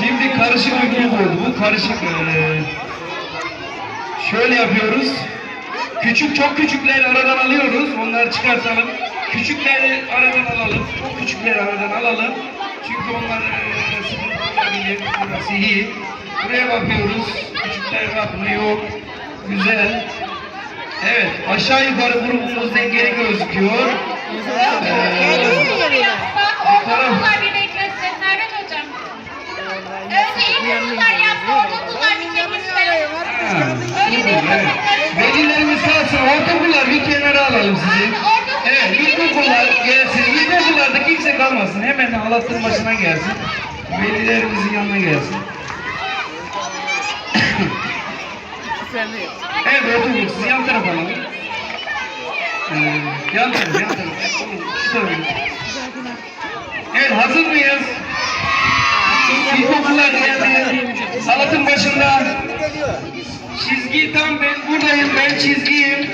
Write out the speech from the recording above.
Şimdi karışık bir oldu. Bu karışık. eee, şöyle yapıyoruz. Küçük çok küçükleri aradan alıyoruz. Onları çıkartalım. Küçükleri aradan alalım. Çok küçükleri aradan alalım. Çünkü onlar eee, sıkıntı olabilir. Burası iyi. Buraya bakıyoruz. Küçükler bakma yok. Güzel. Evet. Aşağı yukarı grubumuz dengeli gözüküyor. Eee, Ortaokullar bir beklesin Servet Hocam. Önce ilkokullar yaptı, ortaokullar bir çekilsin. Evet. Velilerimiz kalsın. Ortaokullar bir kenara alalım sizi. Evet, ilkokullar gelsin. İlkokullarda kimse kalmasın. Hemen halatın başına gelsin. Velilerimizin yanına gelsin. Evet, ortaokul. Siz yan tarafa alalım. Ee, yan taraf, yan taraf. Evet, hazır mıyız? İlkokullar geldi. Halatın başında. Çizgi tam ben buradayım, ben çizgiyim.